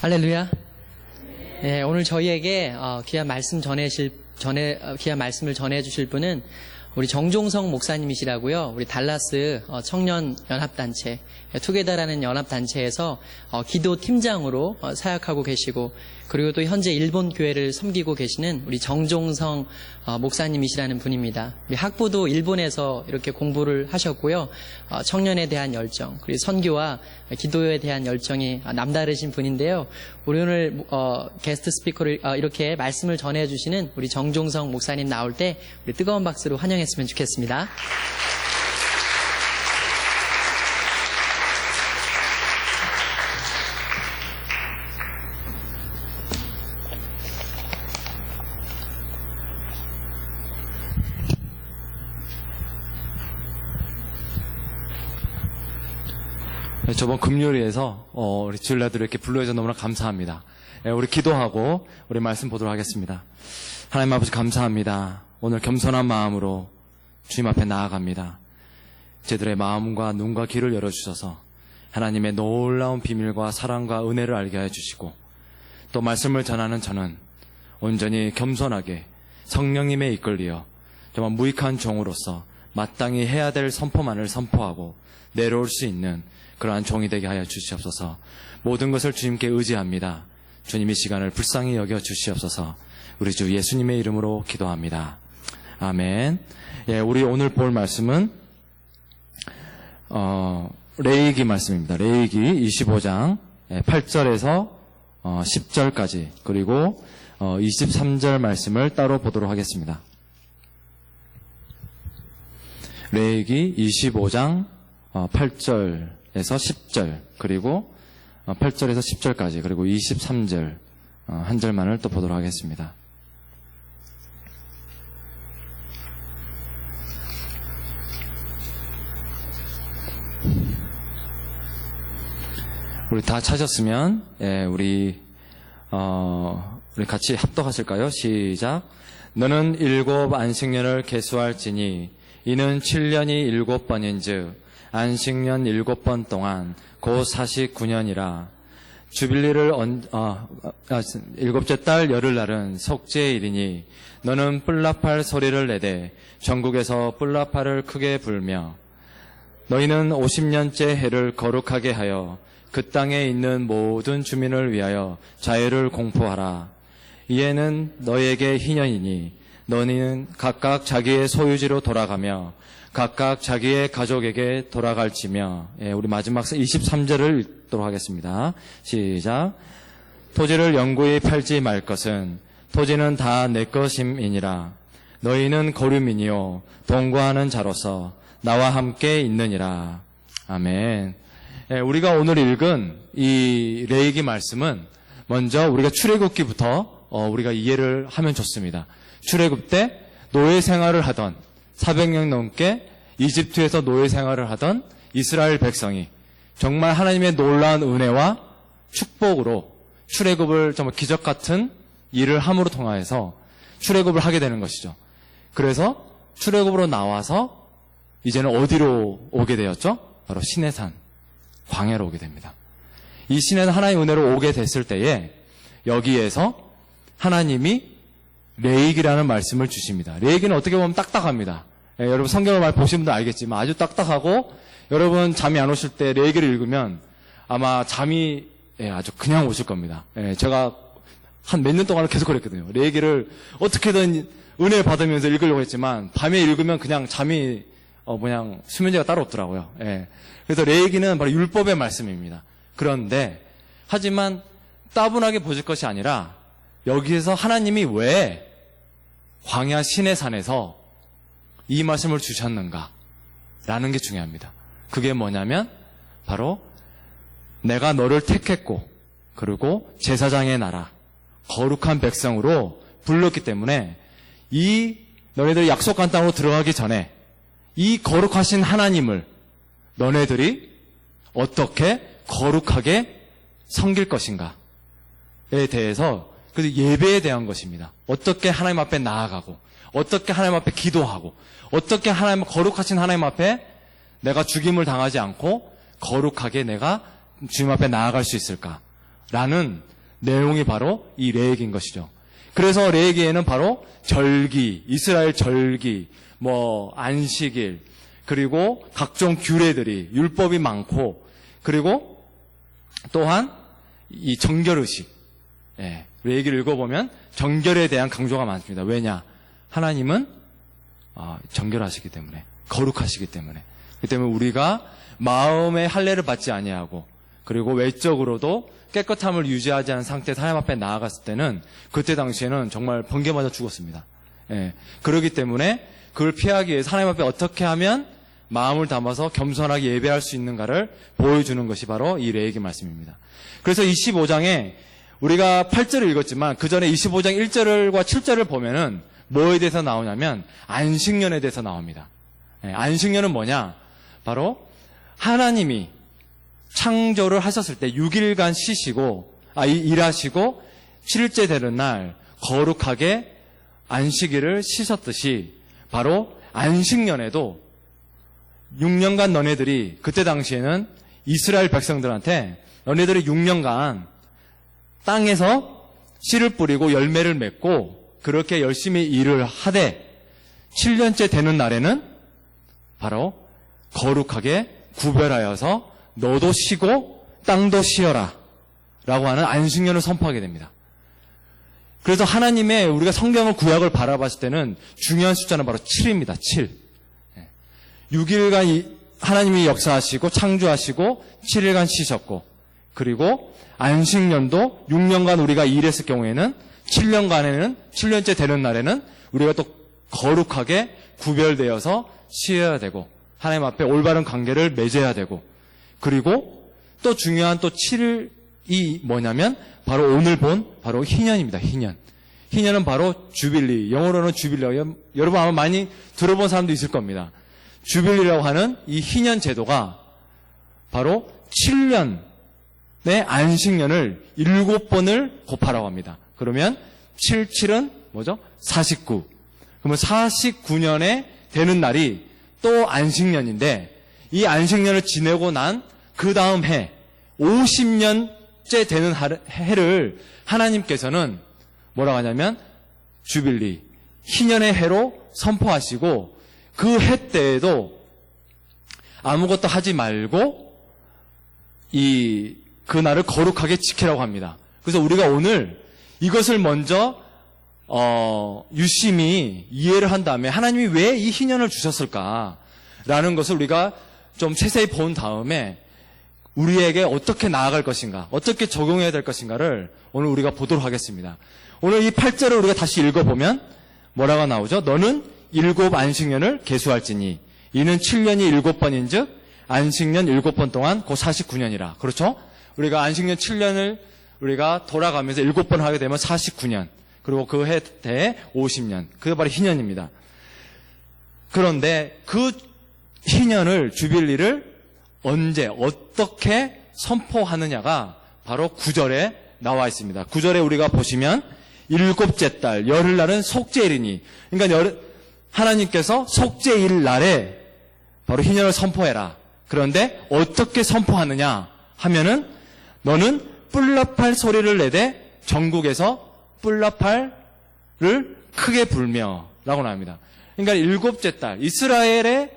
할렐루야. 예, 오늘 저희에게 어, 귀한 말씀 전해실 전해 어, 귀한 말씀을 전해 주실 분은 우리 정종성 목사님이시라고요. 우리 달라스 어, 청년 연합 단체 투게더라는 연합 단체에서 어, 기도 팀장으로 어, 사역하고 계시고 그리고 또 현재 일본 교회를 섬기고 계시는 우리 정종성 어, 목사님이시라는 분입니다. 학부도 일본에서 이렇게 공부를 하셨고요. 어, 청년에 대한 열정, 그리고 선교와 기도에 대한 열정이 남다르신 분인데요. 우리 오늘 어, 게스트 스피커를 어, 이렇게 말씀을 전해주시는 우리 정종성 목사님 나올 때 우리 뜨거운 박수로 환영했으면 좋겠습니다. 저번 금요일에서 어, 우리 주일날들 이렇게 불러주셔서 너무나 감사합니다. 예, 우리 기도하고 우리 말씀 보도록 하겠습니다. 하나님 아버지 감사합니다. 오늘 겸손한 마음으로 주님 앞에 나아갑니다. 제들의 마음과 눈과 귀를 열어주셔서 하나님의 놀라운 비밀과 사랑과 은혜를 알게 해주시고 또 말씀을 전하는 저는 온전히 겸손하게 성령님의 이끌리어 정말 무익한 종으로서 마땅히 해야 될 선포만을 선포하고 내려올 수 있는 그러한 종이 되게 하여 주시옵소서. 모든 것을 주님께 의지합니다. 주님 이 시간을 불쌍히 여겨 주시옵소서. 우리 주 예수님의 이름으로 기도합니다. 아멘. 예, 우리 오늘 볼 말씀은 어, 레이기 말씀입니다. 레이기 25장 8절에서 10절까지 그리고 어, 23절 말씀을 따로 보도록 하겠습니다. 레이기 25장 8절에서 10절 그리고 8절에서 10절까지 그리고 23절 어, 한 절만을 또 보도록 하겠습니다. 우리 다 찾았으면 예, 우리 어, 우리 같이 합독하실까요? 시작. 너는 일곱 안식년을 계수할지니 이는 7년이 일곱 번인즉 안식년 일곱 번 동안 곧 49년이라 주빌리를 언, 어, 아, 일곱째 달 열흘 날은 속죄일이니 너는 뿔라팔 소리를 내되 전국에서 뿔라팔을 크게 불며 너희는 50년째 해를 거룩하게 하여 그 땅에 있는 모든 주민을 위하여 자유를 공포하라. 이에는 너희에게 희년이니 너희는 각각 자기의 소유지로 돌아가며 각각 자기의 가족에게 돌아갈지며 예, 우리 마지막 23절을 읽도록 하겠습니다. 시작. 토지를 영구히 팔지 말 것은 토지는 다 내 것임이니라. 너희는 거류민이요 동거하는 자로서 나와 함께 있느니라. 아멘. 예, 우리가 오늘 읽은 이 레이기 말씀은 먼저 우리가 출애굽기부터 어, 우리가 이해를 하면 좋습니다. 출애굽 때 노예 생활을 하던 400년 넘게 이집트에서 노예 생활을 하던 이스라엘 백성이 정말 하나님의 놀라운 은혜와 축복으로 출애굽을 정말 기적 같은 일을 함으로 통하여서 출애굽을 하게 되는 것이죠. 그래서 출애굽으로 나와서 이제는 어디로 오게 되었죠? 바로 시내산 광야로 오게 됩니다. 이 신에는 하나님의 은혜로 오게 됐을 때에 여기에서 하나님이 레이기라는 말씀을 주십니다. 레이기는 어떻게 보면 딱딱합니다. 예, 여러분 성경을 많이 보신 분도 알겠지만 아주 딱딱하고 여러분 잠이 안 오실 때 레이기를 읽으면 아마 잠이 예, 아주 그냥 오실 겁니다. 예, 제가 한 몇 년 동안은 계속 그랬거든요. 레이기를 어떻게든 은혜 받으면서 읽으려고 했지만 밤에 읽으면 그냥 잠이 어, 그냥 수면제가 따로 없더라고요. 예. 그래서 레이기는 바로 율법의 말씀입니다. 그런데 하지만 따분하게 보실 것이 아니라 여기에서 하나님이 왜 광야 신의 산에서 이 말씀을 주셨는가? 라는 게 중요합니다. 그게 뭐냐면 바로 내가 너를 택했고 그리고 제사장의 나라 거룩한 백성으로 불렀기 때문에 이 너네들이 약속한 땅으로 들어가기 전에 이 거룩하신 하나님을 너네들이 어떻게 거룩하게 섬길 것인가에 대해서 그 예배에 대한 것입니다. 어떻게 하나님 앞에 나아가고 어떻게 하나님 앞에 기도하고 어떻게 하나님 거룩하신 하나님 앞에 내가 죽임을 당하지 않고 거룩하게 내가 주님 앞에 나아갈 수 있을까? 라는 내용이 바로 이 레이기인 것이죠. 그래서 레이기에는 바로 절기, 이스라엘 절기, 뭐 안식일, 그리고 각종 규례들이 율법이 많고 그리고 또한 이 정결 의식, 예, 레이기를 읽어보면 정결에 대한 강조가 많습니다. 왜냐? 하나님은 아, 정결하시기 때문에 거룩하시기 때문에 그 때문에 우리가 마음의 할례를 받지 아니하고 그리고 외적으로도 깨끗함을 유지하지 않은 상태에서 하나님 앞에 나아갔을 때는 그때 당시에는 정말 번개 맞아 죽었습니다. 예. 그렇기 때문에 그걸 피하기 위해서 하나님 앞에 어떻게 하면 마음을 담아서 겸손하게 예배할 수 있는가를 보여주는 것이 바로 이 레이기 말씀입니다. 그래서 25장에 우리가 8절을 읽었지만 그 전에 25장 1절과 7절을 보면은 뭐에 대해서 나오냐면 안식년에 대해서 나옵니다. 예, 안식년은 뭐냐? 바로 하나님이 창조를 하셨을 때 6일간 쉬시고 아 이- 일하시고 7일째 되는 날 거룩하게 안식일을 쉬셨듯이 바로 안식년에도 6년간 너네들이 그때 당시에는 이스라엘 백성들한테 너네들이 6년간 땅에서 씨를 뿌리고 열매를 맺고 그렇게 열심히 일을 하되 7년째 되는 날에는 바로 거룩하게 구별하여서 너도 쉬고 땅도 쉬어라 라고 하는 안식년을 선포하게 됩니다. 그래서 하나님의 우리가 성경을 구약을 바라봤을 때는 중요한 숫자는 바로 7입니다. 7. 6일간 이- 하나님이 역사하시고 창조하시고 7일간 쉬셨고 그리고 안식년도 6년간 우리가 일했을 경우에는 7년간에는 7년째 되는 날에는 우리가 또 거룩하게 구별되어서 쉬어야 되고 하나님 앞에 올바른 관계를 맺어야 되고 그리고 또 중요한 또 7일이 뭐냐면 바로 오늘 본 바로 희년입니다. 희년. 희년은 바로 주빌리. 영어로는 주빌리라고 여러분 아마 많이 들어본 사람도 있을 겁니다. 주빌리라고 하는 이 희년 제도가 바로 7년의 안식년을 7번을 곱하라고 합니다. 그러면 7, 7은 뭐죠? 49. 그러면 49년에 되는 날이 또 안식년인데 이 안식년을 지내고 난 그 다음 해 50년째 되는 하- 해를 하나님께서는 뭐라고 하냐면 주빌리 희년의 해로 선포하시고 그 해 때에도 아무것도 하지 말고 이 그 날을 거룩하게 지키라고 합니다. 그래서 우리가 오늘 이것을 먼저 어, 유심히 이해를 한 다음에 하나님이 왜 이 희년을 주셨을까라는 것을 우리가 좀 세세히 본 다음에 우리에게 어떻게 나아갈 것인가, 어떻게 적용해야 될 것인가를 오늘 우리가 보도록 하겠습니다. 오늘 이 8절을 우리가 다시 읽어보면 뭐라고 나오죠? 너는 일곱 안식년을 계수할지니 이는 7년이 일곱 번인 즉 안식년 일곱 번 동안 곧 49년이라. 그렇죠? 우리가 안식년 7년을 우리가 돌아가면서 일곱 번 하게 되면 49년. 그리고 그해때 50년. 그게 바로 희년입니다. 그런데 그 희년을 주빌리를 언제 어떻게 선포하느냐가 바로 구절에 나와 있습니다. 구절에 우리가 보시면 일곱째 달 열흘날은 속죄일이니 그러니까 열, 하나님께서 속죄일 날에 바로 희년을 선포해라. 그런데 어떻게 선포하느냐 하면은 너는 뿔라팔 소리를 내되 전국에서 뿔라팔을 크게 불며 라고 나옵니다. 그러니까 일곱째 달 이스라엘의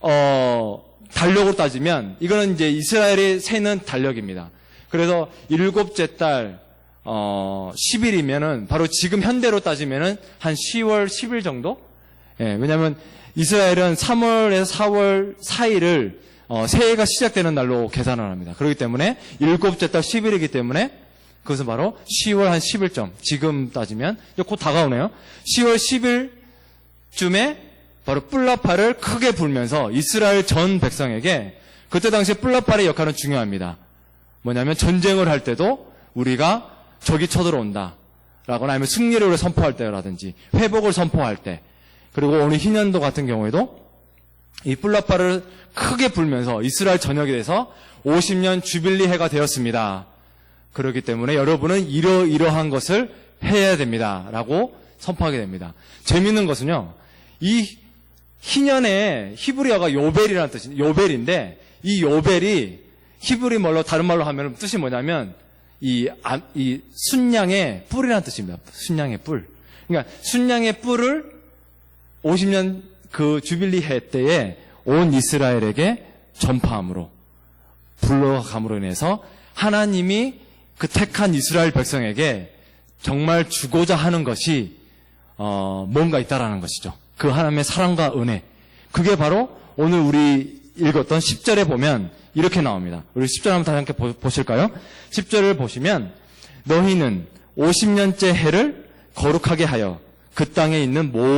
어, 달력으로 따지면 이거는 이제 이스라엘의 세는 달력입니다. 그래서 일곱째 달 어, 10일이면은 바로 지금 현대로 따지면은 한 10월 10일 정도? 예, 왜냐하면 이스라엘은 3월에서 4월 4일을 어, 새해가 시작되는 날로 계산을 합니다. 그렇기 때문에 일곱째 달 10일이기 때문에 그것은 바로 10월 한 10일쯤 지금 따지면 곧 다가오네요. 10월 10일쯤에 바로 뿔라파를 크게 불면서 이스라엘 전 백성에게 그때 당시에 뿔라파의 역할은 중요합니다. 뭐냐면 전쟁을 할 때도 우리가 적이 쳐들어온다. 라거나 아니면 승리를 선포할 때라든지 회복을 선포할 때 그리고 오늘 희년도 같은 경우에도 이 뿔라파를 크게 불면서 이스라엘 전역에 대해서 50년 주빌리 해가 되었습니다. 그렇기 때문에 여러분은 이러이러한 것을 해야 됩니다. 라고 선포하게 됩니다. 재밌는 것은요, 이 희년에 히브리어가 요벨이라는 뜻이, 요벨인데, 이 요벨이 히브리 말로, 다른 말로 하면 뜻이 뭐냐면, 이, 아- 이 순양의 뿔이라는 뜻입니다. 순양의 뿔. 그러니까 순양의 뿔을 50년 그 주빌리 해 때에 온 이스라엘에게 전파함으로 불러감으로 인해서 하나님이 그 택한 이스라엘 백성에게 정말 주고자 하는 것이 어, 뭔가 있다라는 것이죠. 그 하나님의 사랑과 은혜. 그게 바로 오늘 우리 읽었던 10절에 보면 이렇게 나옵니다. 우리 10절 한번 다시 함께 보- 보실까요? 10절을 보시면 너희는 50년째 해를 거룩하게 하여 그 땅에 있는 모든